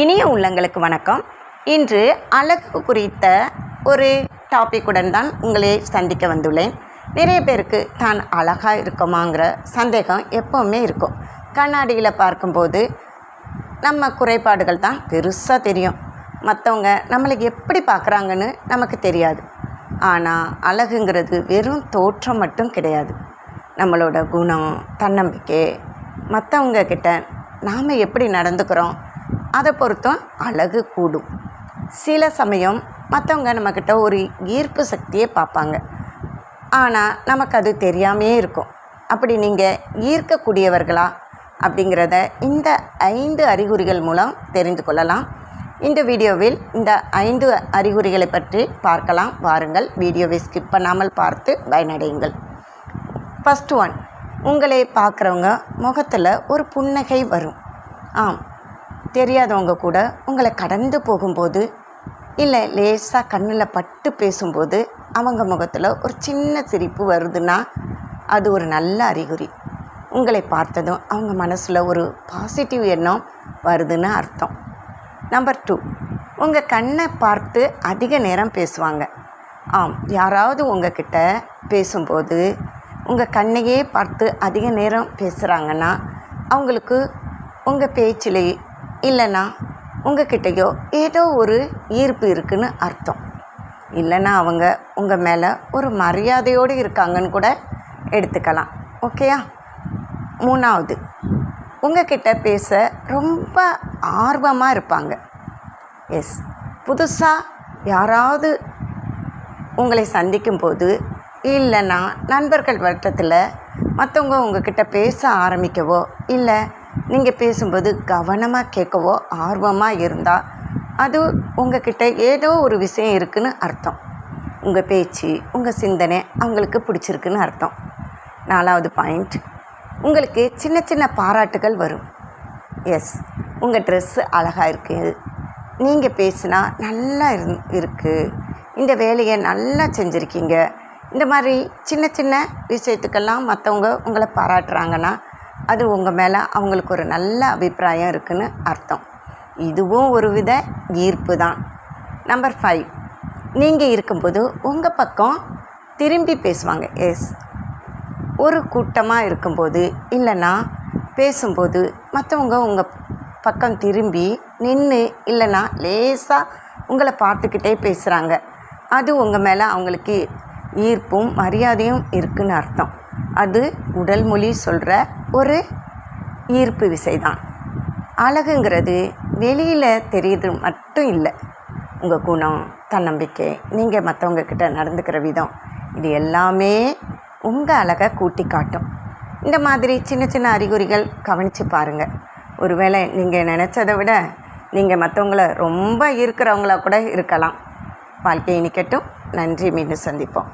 இனிய உள்ளங்களுக்கு வணக்கம். இன்று அழகு குறித்த ஒரு டாப்பிக்குடன் தான் உங்களை சந்திக்க வந்துள்ளேன். நிறைய பேருக்கு தான் அழகாக இருக்குமாங்கிற சந்தேகம் எப்போவுமே இருக்கும். கண்ணாடியில் பார்க்கும்போது நம்ம குறைபாடுகள் தான் பெருசாக தெரியும். மற்றவங்க நம்மளை எப்படி பார்க்குறாங்கன்னு நமக்கு தெரியாது. ஆனால் அழகுங்கிறது வெறும் தோற்றம் மட்டும் கிடையாது. நம்மளோட குணம் தன்னம்பிக்கை மற்றவங்க கிட்ட நாம் எப்படி நடந்துக்கிறோம் அதை பொறுத்தும் அழகு கூடும். சில சமயம் மற்றவங்க நம்மக்கிட்ட ஒரு ஈர்ப்பு சக்தியை பார்ப்பாங்க. ஆனால் நமக்கு அது தெரியாமே இருக்கும். அப்படி நீங்கள் ஈர்க்கக்கூடியவர்களா? அப்படிங்கிறத இந்த ஐந்து அறிகுறிகள் மூலம் தெரிந்து கொள்ளலாம். இந்த வீடியோவில் இந்த ஐந்து அறிகுறிகளை பற்றி பார்க்கலாம். வாருங்கள். வீடியோவை ஸ்கிப் பண்ணாமல் பார்த்து பயனடையுங்கள். ஃபஸ்ட் ஒன் உங்களை பார்க்குறவங்க முகத்தில் ஒரு புன்னகை வரும். ஆம். தெரியாதவங்க கூட உங்களை கடந்து போகும்போது இல்லை லேசாக கண்ணில் பட்டு பேசும்போது அவங்க முகத்தில் ஒரு சின்ன சிரிப்பு வருதுன்னா அது ஒரு நல்ல அறிகுறி. உங்களை பார்த்ததும் அவங்க மனசில் ஒரு பாசிட்டிவ் எண்ணம் வருதுன்னு அர்த்தம். நம்பர் டூ உங்கள் கண்ணை பார்த்து அதிக நேரம் பேசுவாங்க. ஆம் யாராவது உங்ககிட்ட பேசும்போது உங்கள் கண்ணையே பார்த்து அதிக நேரம் பேசுகிறாங்கன்னா அவங்களுக்கு உங்கள் பேச்சிலே இல்லைன்னா உங்ககிட்டயோ ஏதோ ஒரு ஈர்ப்பு இருக்குன்னு அர்த்தம். இல்லைன்னா அவங்க உங்கள் மேலே ஒரு மரியாதையோடு இருக்காங்கன்னு கூட எடுத்துக்கலாம். ஓகேயா? மூணாவது உங்ககிட்ட பேச ரொம்ப ஆர்வமாக இருப்பாங்க. எஸ் புதுசாக யாராவது உங்களை சந்திக்கும் போது இல்லைன்னா நண்பர்கள் வட்டத்தில் மற்றவங்க உங்ககிட்ட பேச ஆரம்பிக்கவோ இல்லை நீங்கள் பேசும்போது கவனமாக கேட்கவோ ஆர்வமாக இருந்தால் அது உங்ககிட்ட ஏதோ ஒரு விஷயம் இருக்குன்னு அர்த்தம். உங்கள் பேச்சு உங்கள் சிந்தனை அவங்களுக்கு பிடிச்சிருக்குன்னு அர்த்தம். நாலாவது பாயிண்ட் உங்களுக்கு சின்ன சின்ன பாராட்டுகள் வரும். எஸ் உங்கள் ட்ரெஸ்ஸு அழகாக இருக்குது நீங்கள் பேசுனா நல்லா இரு இருக்குது இந்த வேலையை நல்லா செஞ்சுருக்கீங்க. இந்த மாதிரி சின்ன சின்ன விஷயத்துக்கெல்லாம் மற்றவங்க உங்களை பாராட்டுறாங்கன்னா அது உங்கள் மேலே அவங்களுக்கு ஒரு நல்ல அபிப்பிராயம் இருக்குதுன்னு அர்த்தம். இதுவும் ஒரு வித ஈர்ப்பு தான். நம்பர் ஃபைவ் நீங்கள் இருக்கும்போது உங்கள் பக்கம் திரும்பி பேசுவாங்க. எஸ் ஒரு கூட்டமாக இருக்கும்போது இல்லைன்னா பேசும்போது மற்றவங்க உங்கள் பக்கம் திரும்பி நின்று இல்லைன்னா லேசாக உங்களை பார்த்துக்கிட்டே பேசுகிறாங்க அது உங்கள் மேலே அவங்களுக்கு ஈர்ப்பும் மரியாதையும் இருக்குதுன்னு அர்த்தம். அது உடல் மொழி சொல்கிற ஒரு ஈர்ப்பு விசை தான் அழகுங்கிறது வெளியில் தெரியுது மட்டும் இல்லை. உங்கள் குணம் தன்னம்பிக்கை நீங்கள் மற்றவங்கக்கிட்ட நடந்துக்கிற விதம் இது எல்லாமே உங்கள் அழகை கூட்டி காட்டும். இந்த மாதிரி சின்ன சின்ன அறிகுறிகள் கவனித்து பாருங்கள் ஒருவேளை நீங்கள் நினச்சதை விட நீங்கள் மற்றவங்கள ரொம்ப இருக்கிறவங்கள கூட இருக்கலாம். வாழ்க்கை இனிக்கட்டும். நன்றி மீண்டும் சந்திப்போம்.